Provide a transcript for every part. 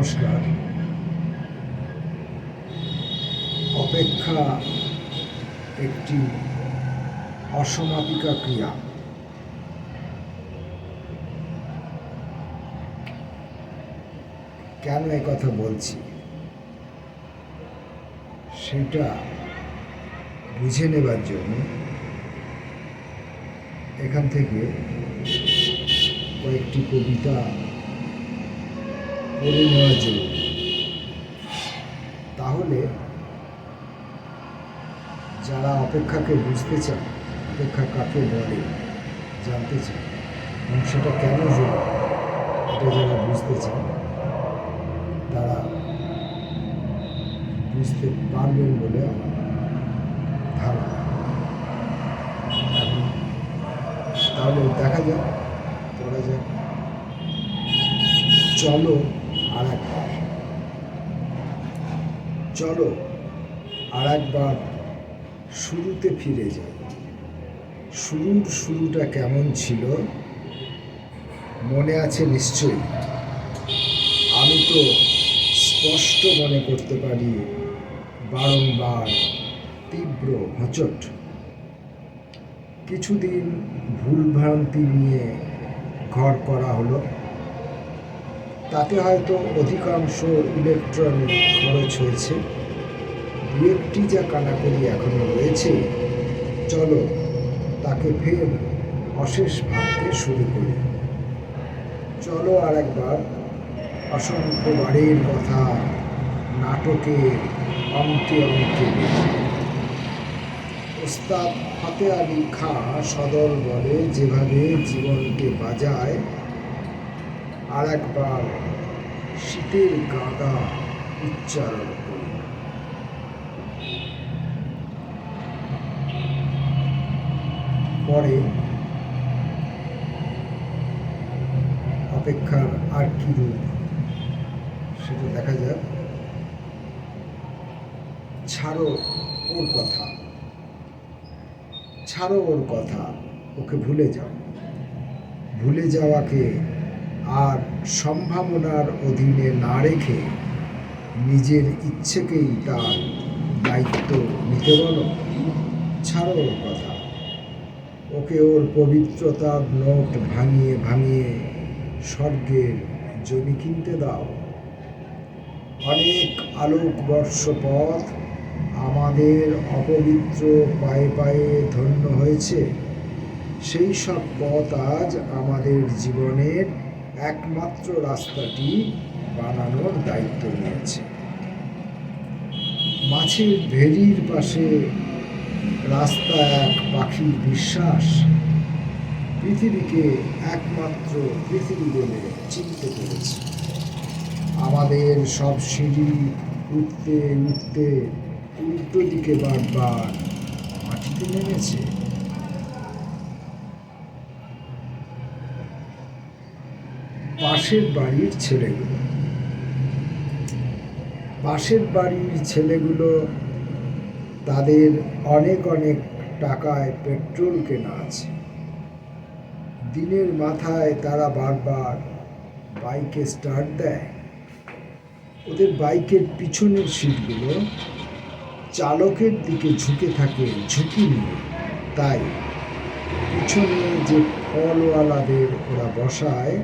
নমস্কার। অপেক্ষা একটি অসমাপিকা ক্রিয়া। কেন এ কথা বলছি? সেটা বুঝে নেবার জন্য এখান থেকে কয়েকটি কবিতা নেওয়া জরুরি তাহলে যারা অপেক্ষাকে বুঝতে চান অপেক্ষা কাকে বলে, জানতে চান এবং সেটা কেন জরুরি এটা যারা বুঝতে চান তারা বুঝতে পারবেন বলে আমার ধারণা। এখন তাহলে দেখা যাক, করা যাক। চলো আর একবার চলো আর একবার শুরুতে ফিরে যাই। শুরুর শুরুটা কেমন ছিল? মনে আছে নিশ্চয়ই। আমি তো স্পষ্ট মনে করতে পারি, বারংবার তীব্র হোঁচট। কিছুদিন ভুলভ্রান্তি নিয়ে ঘর করা হলো। তাতে হয়তো অধিকাংশ ইলেকট্রনিক খরচ হয়েছে দু একটি যা কানাকড়ি এখনও রয়েছে, চলো তাকে ফের অশেষ ভাবতে শুরু করি চলো আর একবার অসংখ্য বাড়ির কথা নাটকে অঙ্কে অঙ্কে। ওস্তাদ ফতে আলী খাঁ সদর বলে, যেভাবে জীবনকে বাজায় আর একবার শীতের গাদা উচ্চারণ পরে অপেক্ষার আর কি রূপ, সেটা দেখা যাক। ছাড়ো ওর কথা। ছাড়ো ওর কথা, ওকে ভুলে যাও। ভুলে যাওয়াকে আর সম্ভাবনার অধীনে না রেখে নিজের ইচ্ছেকেই তার দায়িত্ব নিতে বলো। ছাড়ো ওর কথা। ওকে ওর পবিত্রতার নোট ভাঙিয়ে ভাঙিয়ে স্বর্গের জমি কিনতে দাও। অনেক আলোকবর্ষ পথ আমাদের অপবিত্র পায়ে পায়ে ধন্য হয়েছে। সেই সব পথ আজ আমাদের জীবনের একমাত্র রাস্তাটি বানানোর দায়িত্ব নিয়েছে। মাছের ভেরির পাশে রাস্তা এক পাখির বিশ্বাস। পৃথিবীকে একমাত্র পৃথিবী বলে চিনতে পেরেছে। আমাদের সব সিঁড়ি উঠতে উঠতে উল্টো দিকে বারবার মাটিতে নেমেছে। পাশের বাড়ির ছেলেগুলো। পাশের বাড়ির ছেলেগুলো তাদের অনেক অনেক টাকায় পেট্রোল কেনা আছে। দিনের মাথায় তারা বারবার বাইকে স্টার্ট দেয়। ওদের বাইকের পিছনের সিটগুলো চালকের দিকে ঝুঁকে থাকে, ঝুঁকি নিয়ে। তাই পিছনে যে ফলওয়ালাদের ওরা বসায়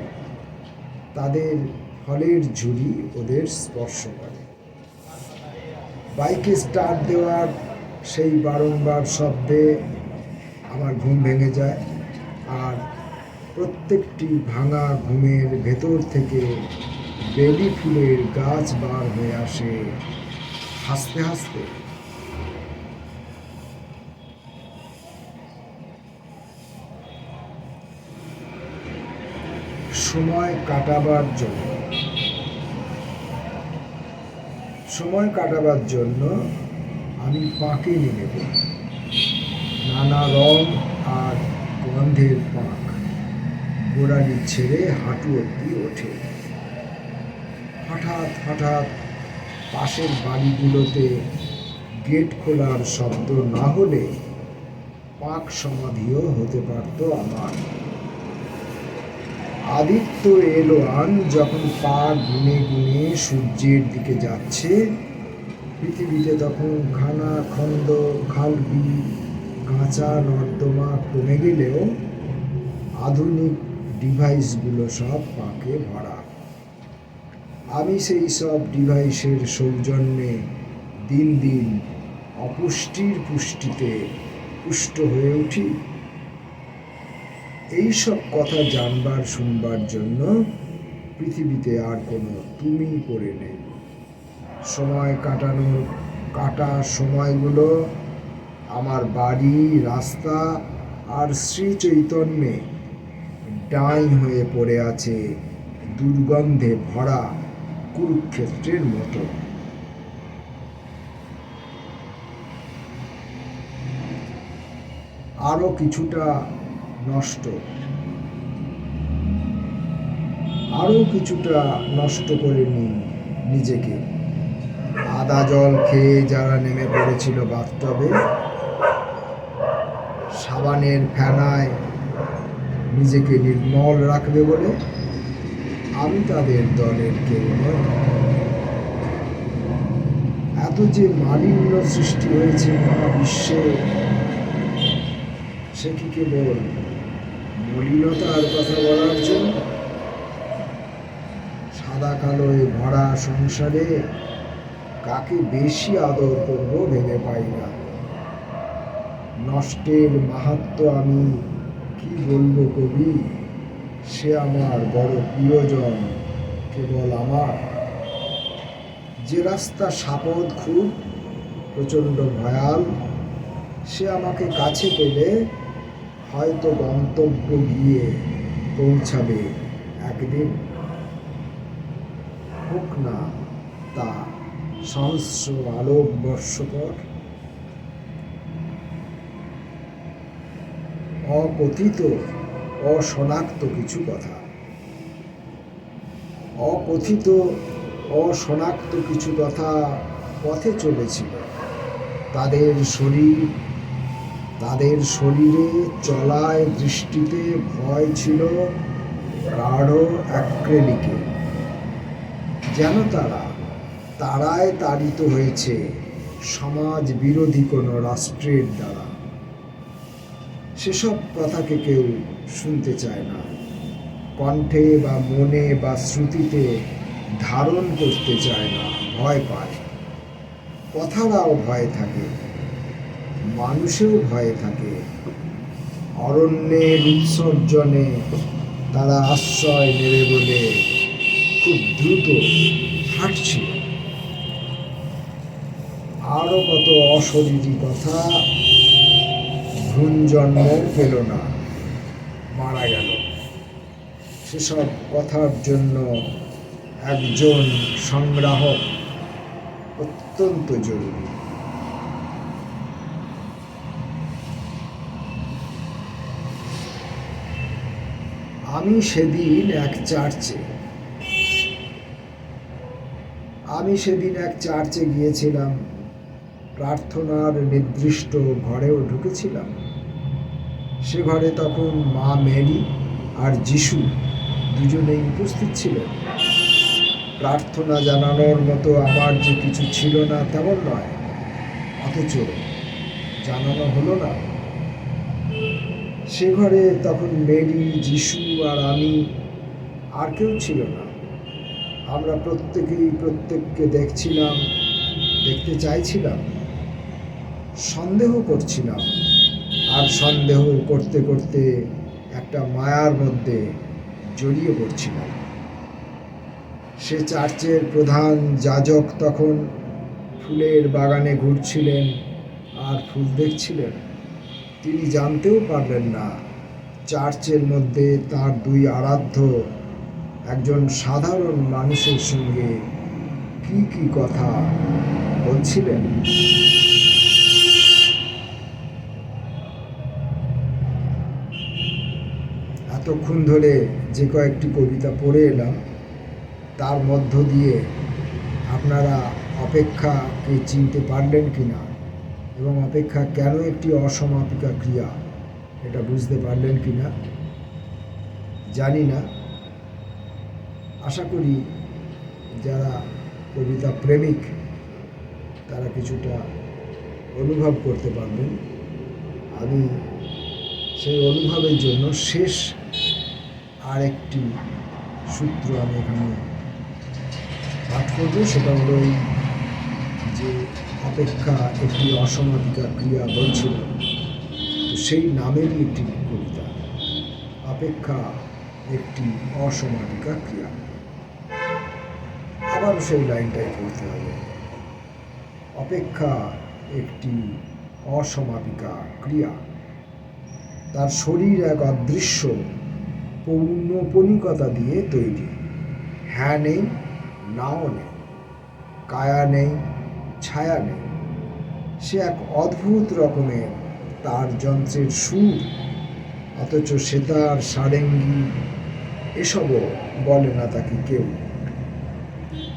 তাদের ফলের ঝুড়ি ওদের স্পর্শ করে। বাইকে স্টার্ট দেওয়ার সেই বারংবার শব্দে আমার ঘুম ভেঙে যায় আর প্রত্যেকটি ভাঙা ঘুমের ভেতর থেকে বেলি ফুলের গাছ বার হয়ে আসে হাসতে হাসতে। সময় কাটাবার জন্য। সময় কাটাবার জন্য আমি পাঁকে নেমে পড়ি নানা রং আর গন্ধের পাঁক গোড়ালি ছেড়ে হাঁটু অব্দি ওঠে। হঠাৎ হঠাৎ পাশের বাড়িগুলোতে গেট খোলার শব্দ না হলে পাক সমাধিও হতে পারত আমার। আদিত্য এলোয়ান যখন পা গুনে গুনে সূর্যের দিকে যাচ্ছে। পৃথিবীতে তখন খানা খন্দ খালবি কাঁচা নর্দমা কমে গেলেও আধুনিক ডিভাইসগুলো সব পাকে ভরা। আমি সেই সব ডিভাইসের সৌজন্যে দিন দিন অপুষ্টির পুষ্টিতে পুষ্ট হয়ে উঠি। এই সব কথা জানবার, শুনবার জন্য পৃথিবীতে আর কোনো তুমি পড়ে নেই। সময় কাটানোর, কাটা সময়গুলো আমার বাড়ি, রাস্তা আর শ্রী চৈতন্যে ডাই হয়ে পড়ে আছে দুর্গন্ধে ভরা কুরুক্ষেত্রের মতো। আরও কিছুটা নষ্ট। আরও কিছুটা নষ্ট করে নিই নিজেকে। আদা জল খেয়ে যারা নেমে পড়েছিল বাথটবে, সাবানের ফেনায় নিজেকে নির্মল রাখবে বলে আমি তাদের দলের কেউ নই। এত যে মালিন্য সৃষ্টি হয়েছে মহাবিশ্বে, সে কি কেবল মলিনতার কথা বলার জন্য সাদা কালোয় ভরা সংসারে কাকে বেশি আদর করব ভেবে পাই না। নষ্টের মাহাত্ম আমি কি বলব কবি? সে আমার বড় প্রিয়জন, কেবল আমার। যে রাস্তা সাপদ খুব, প্রচণ্ড ভয়াল, সে আমাকে কাছে পেলে হয়তো গন্তব্য গিয়ে পৌঁছাবে একদিন। হোক না তা সহস্র আলোক বর্ষ পর অকথিত, অশনাক্ত কিছু কথা। অকথিত, অশনাক্ত কিছু কথা পথে চলেছিল। তাদের শরীর তাদের শরীরে চলায় দৃষ্টিতে ভয় ছিল গাঢ় অ্যাক্রেলিকে। যেন তারা তারায় তাড়িত হয়েছে সমাজ বিরোধী কোনো রাষ্ট্রের দ্বারা। সেসব কথাকে কেউ শুনতে চায় না। কণ্ঠে বা মনে বা শ্রুতিতে ধারণ করতে চায় না, ভয় পায়। কথারাও ভয় থাকে। মানুষেও ভয়ে থাকে। অরণ্যের উৎসর্জনে তারা আশ্রয় নেবে বলে খুব দ্রুত হাঁটছিল। আরও কত অশরীরী কথা ভ্রূণ জন্ম পেল না, মারা গেল। সেসব কথার জন্য একজন সংগ্রাহক অত্যন্ত জরুরি। আমি সেদিন এক চার্চে, আমি সেদিন এক চার্চে গিয়েছিলাম। প্রার্থনার নির্দিষ্ট ঘরেও ঢুকেছিলাম। সে ঘরে তখন মা মেরি আর যিশু দুজনেই উপস্থিত ছিলেন। প্রার্থনা জানানোর মতো আমার যে কিছু ছিল না, তেমন নয়। অথচ জানানো হলো না। সে ঘরে তখন মেরি, যিশু আর আমি আর কেউ ছিল না। আমরা প্রত্যেকেই প্রত্যেককে দেখছিলাম, দেখতে চাইছিলাম, সন্দেহ করছিলাম আর সন্দেহ করতে করতে একটা মায়ার মধ্যে জড়িয়ে পড়ছিলাম। সে চার্চের প্রধান যাজক তখন ফুলের বাগানে ঘুরছিলেন আর ফুল দেখছিলেন। তিনি জানতেও পারলেন না। চার্চের মধ্যে তার দুই আরাধ্য, একজন সাধারণ মানুষের সঙ্গে কি কি কথা বলছিলেন? এতক্ষণ ধরে যে কয়েকটি কবিতা পড়ে এলাম, তার মধ্য দিয়ে আপনারা অপেক্ষাকে চিনতে পারলেন কি না এবং অপেক্ষা, কেন একটি অসমাপিকা ক্রিয়া? এটা বুঝতে পারলেন কি না? জানি না। আশা করি যারা কবিতা প্রেমিক, তারা কিছুটা অনুভব করতে পারবেন। আমি সেই অনুভবের জন্য শেষ আরেকটি সূত্র আমি এখানে পাঠ করব। সেটা হলো এই যে অপেক্ষা একটি অসমাপিকা ক্রিয়া বলছিল। সেই নামেরই একটি কবিতা। অপেক্ষা একটি অসমাপিকা ক্রিয়া। আবার সেই লাইনটাই পড়তে হবে। অপেক্ষা একটি অসমাপিকা ক্রিয়া। তার শরীর এক অদৃশ্য পৌনপনিকতা দিয়ে তৈরি। হ্যাঁ নেই, নাও নেই, কায়া নেই ছায়া নেই। সে এক অদ্ভুত রকমের তার যন্ত্রের সুর। অথচ সে তার সারেঙ্গি, এসবও বলে না তাকে কেউ।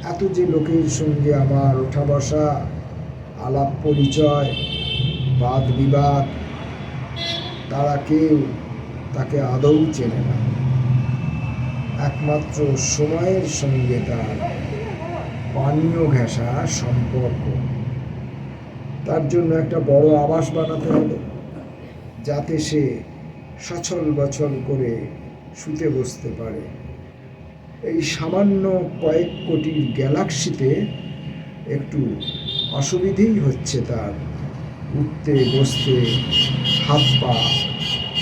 এত যে লোকের সঙ্গে আমার ওঠা বসা আলাপ পরিচয়, বাদ বিবাদ, তারা কেউ তাকে আদৌ চেনে না। একমাত্র সময়ের সঙ্গে তার পানীয় ঘেঁষা সম্পর্ক। তার জন্য একটা বড় আবাস বানাতে হবে, যাতে সে সচল বচল করে শুতে বসতে পারে। এই সামান্য কয়েক কোটির গ্যালাক্সিতে একটু অসুবিধেই হচ্ছে তার। উঠতে, বসতে হাত পা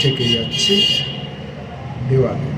থেকে যাচ্ছে দেওয়ালে।